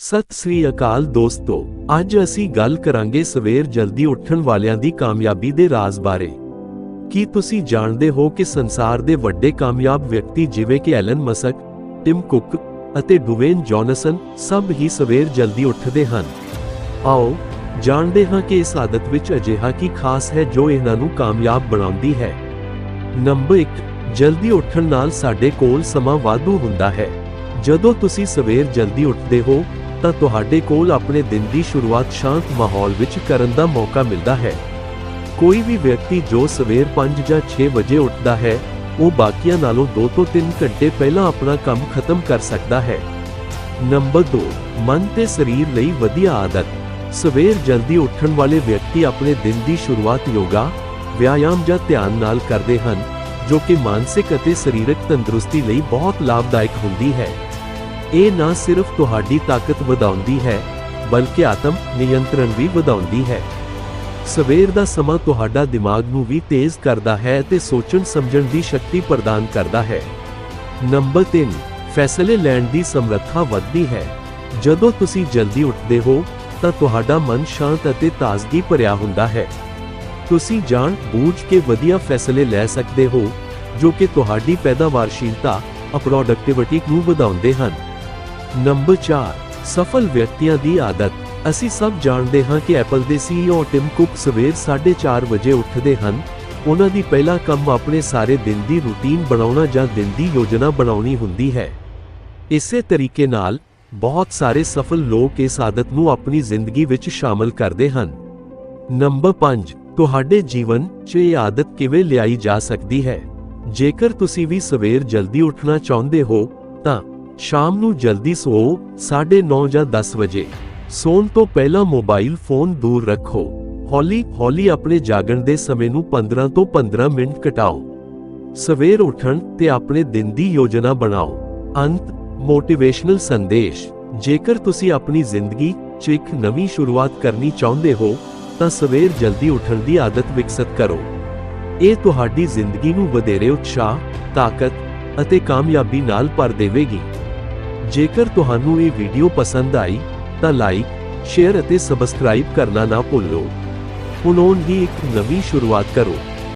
ਸਤਿ ਸ੍ਰੀ ਅਕਾਲ ਦੋਸਤੋ, ਅੱਜ ਅਸੀਂ ਗੱਲ ਕਰਾਂਗੇ ਸਵੇਰ ਜਲਦੀ ਉੱਠਣ ਵਾਲਿਆਂ ਦੀ ਕਾਮਯਾਬੀ ਦੇ ਰਾਜ਼ ਬਾਰੇ। ਕੀ ਤੁਸੀਂ ਜਾਣਦੇ ਹੋ ਕਿ ਸੰਸਾਰ ਦੇ ਵੱਡੇ ਕਾਮਯਾਬ ਵਿਅਕਤੀ ਜਿਵੇਂ ਕਿ ਐਲਨ ਮਸਕ, ਟਿਮ ਕੁੱਕ ਅਤੇ ਡੁਵੇਨ ਜੌਨਸਨ ਸਭ ਹੀ ਸਵੇਰ ਜਲਦੀ ਉੱਠਦੇ ਹਨ? ਆਓ, ਜਾਣਦੇ ਹਾਂ ਕਿ ਇਸ ਆਦਤ ਵਿੱਚ ਅਜਿਹਾ ਕੀ ਖਾਸ ਹੈ ਜੋ ਇਹਨਾਂ ਨੂੰ ਕਾਮਯਾਬ ਬਣਾਉਂਦੀ ਹੈ। ਨੰਬਰ 1 ਜਲਦੀ ਉੱਠਣ ਨਾਲ ਸਾਡੇ ਕੋਲ ਸਮਾਂ ਵਾਧੂ ਹੁੰਦਾ ਹੈ। ਜਦੋਂ ਤੁਸੀਂ ਸਵੇਰ ਜਲਦੀ ਉੱਠਦੇ ਹੋ ਤਾਂ ਤੁਹਾਡੇ ਕੋਲ ਆਪਣੇ ਦਿਨ ਦੀ ਸ਼ੁਰੂਆਤ ਸ਼ਾਂਤ ਮਾਹੌਲ ਵਿੱਚ ਕਰਨ ਦਾ ਮੌਕਾ ਮਿਲਦਾ ਹੈ। ਕੋਈ ਵੀ ਵਿਅਕਤੀ ਜੋ ਸਵੇਰ 5 ਜਾਂ 6 ਵਜੇ ਉੱਠਦਾ ਹੈ, ਉਹ ਬਾਕੀਆਂ ਨਾਲੋਂ 2 ਤੋਂ 3 ਘੰਟੇ ਪਹਿਲਾਂ ਆਪਣਾ ਕੰਮ ਖਤਮ ਕਰ ਸਕਦਾ ਹੈ। ਨੰਬਰ 2 ਮਨ ਤੇ ਸਰੀਰ ਲਈ ਵਧੀਆ ਆਦਤ। ਸਵੇਰ ਜਲਦੀ ਉੱਠਣ ਵਾਲੇ ਵਿਅਕਤੀ ਆਪਣੇ ਦਿਨ ਦੀ ਸ਼ੁਰੂਆਤ ਯੋਗਾ, ਵਿਆਯਾਮ ਜਾਂ ਧਿਆਨ ਨਾਲ ਕਰਦੇ ਹਨ, ਜੋ ਕਿ ਮਾਨਸਿਕ ਅਤੇ ਸਰੀਰਕ ਤੰਦਰੁਸਤੀ ਲਈ ਬਹੁਤ ਲਾਭਦਾਇਕ ਹੁੰਦੀ ਹੈ। ਇਹ ਨਾ ਸਿਰਫ ਤੁਹਾਡੀ ਤਾਕਤ ਵਧਾਉਂਦੀ ਹੈ, ਬਲਕਿ ਆਤਮ ਨਿਯੰਤਰਣ ਵੀ ਵਧਾਉਂਦੀ ਹੈ। ਸਵੇਰ ਦਾ ਸਮਾਂ ਤੁਹਾਡਾ ਦਿਮਾਗ ਨੂੰ ਵੀ ਤੇਜ਼ ਕਰਦਾ ਹੈ ਅਤੇ ਸੋਚਣ ਸਮਝਣ ਦੀ ਸ਼ਕਤੀ ਪ੍ਰਦਾਨ ਕਰਦਾ ਹੈ। ਨੰਬਰ 3 ਫੈਸਲੇ ਲੈਣ ਦੀ ਸਮਰੱਥਾ ਵੱਧਦੀ ਹੈ। ਜਦੋਂ ਤੁਸੀਂ ਜਲਦੀ ਉੱਠਦੇ ਹੋ, ਤਾਂ ਤੁਹਾਡਾ ਮਨ ਸ਼ਾਂਤ ਅਤੇ ਤਾਜ਼ਗੀ ਭਰਿਆ ਹੁੰਦਾ ਹੈ। ਤੁਸੀਂ ਜਾਣ ਬੂਝ ਕੇ ਵਧੀਆ ਫੈਸਲੇ ਲੈ ਸਕਦੇ ਹੋ, ਜੋ ਕਿ ਤੁਹਾਡੀ ਪੈਦਾਵਾਰਸ਼ੀਲਤਾ ਪ੍ਰੋਡਕਟਿਵਿਟੀ ਨੂੰ ਵਧਾਉਂਦੇ ਹਨ। ਨੰਬਰ 4 ਸਫਲ ਵਿਅਕਤੀਆਂ ਦੀ ਆਦਤ। ਅਸੀਂ ਸਭ ਜਾਣਦੇ ਹਾਂ ਕਿ ਐਪਲ ਦੇ CEO ਟਿਮ ਕੁੱਕ ਸਵੇਰ 4:30 ਵਜੇ ਉੱਠਦੇ ਹਨ। ਉਹਨਾਂ ਦੀ ਪਹਿਲਾ ਕੰਮ ਆਪਣੇ ਸਾਰੇ ਦਿਨ ਦੀ ਰੁਟੀਨ ਬਣਾਉਣਾ ਜਾਂ ਦਿਨ ਦੀ ਯੋਜਨਾ ਬਣਾਉਣੀ ਹੁੰਦੀ ਹੈ। ਇਸੇ ਤਰੀਕੇ ਨਾਲ, ਬਹੁਤ ਸਾਰੇ ਸਫਲ ਲੋਕ ਇਸ ਆਦਤ ਨੂੰ ਆਪਣੀ ਜ਼ਿੰਦਗੀ ਵਿੱਚ ਸ਼ਾਮਲ ਕਰਦੇ ਹਨ। ਨੰਬਰ 5 ਤੁਹਾਡੇ ਜੀਵਨ 'ਚ ਇਹ ਆਦਤ ਕਿਵੇਂ ਲਿਆਈ ਜਾ ਸਕਦੀ ਹੈ? ਜੇਕਰ ਤੁਸੀਂ ਵੀ ਸਵੇਰ ਜਲਦੀ ਉੱਠਣਾ ਚਾਹੁੰਦੇ ਹੋ, ਤਾਂ ਸ਼ਾਮ ਨੂੰ ਜਲਦੀ ਸੋਓ 9:30 ਜਾਂ 10 ਵਜੇ। ਸੌਣ ਤੋਂ ਪਹਿਲਾਂ ਮੋਬਾਈਲ ਫੋਨ ਦੂਰ ਰੱਖੋ। ਹੌਲੀ ਹੌਲੀ ਆਪਣੇ ਜਾਗਣ ਦੇ ਸਮੇਂ ਨੂੰ 15 ਤੋਂ 15 ਮਿੰਟ ਘਟਾਓ। ਸਵੇਰ ਉੱਠਣ ਤੇ ਆਪਣੇ ਦਿਨ ਦੀ ਯੋਜਨਾ ਬਣਾਓ। ਅੰਤ, ਮੋਟੀਵੇਸ਼ਨਲ ਸੰਦੇਸ਼। ਜੇਕਰ ਤੁਸੀਂ ਆਪਣੀ ਜ਼ਿੰਦਗੀ 'ਚ ਇੱਕ ਨਵੀਂ ਸ਼ੁਰੂਆਤ ਕਰਨੀ ਚਾਹੁੰਦੇ ਹੋ, ਤਾਂ ਸਵੇਰ ਜਲਦੀ ਉੱਠਣ ਦੀ ਆਦਤ ਵਿਕਸਿਤ ਕਰੋ। ਇਹ ਤੁਹਾਡੀ ਜ਼ਿੰਦਗੀ ਨੂੰ ਵਧੇਰੇ ਉਤਸ਼ਾਹ, ਤਾਕਤ ਅਤੇ ਕਾਮਯਾਬੀ ਨਾਲ ਭਰ ਦੇਵੇਗੀ। ਜੇਕਰ ਤੁਹਾਨੂੰ ਇਹ ਵੀਡੀਓ ਪਸੰਦ ਆਈ, ਤਾਂ ਲਾਈਕ ਸ਼ੇਅਰ ਅਤੇ ਸਬਸਕ੍ਰਾਈਬ ਕਰਨਾ ਨਾ ਭੁੱਲੋ। ਹੁਣ ਹੀ ਇੱਕ ਨਵੀਂ ਸ਼ੁਰੂਆਤ ਕਰੋ।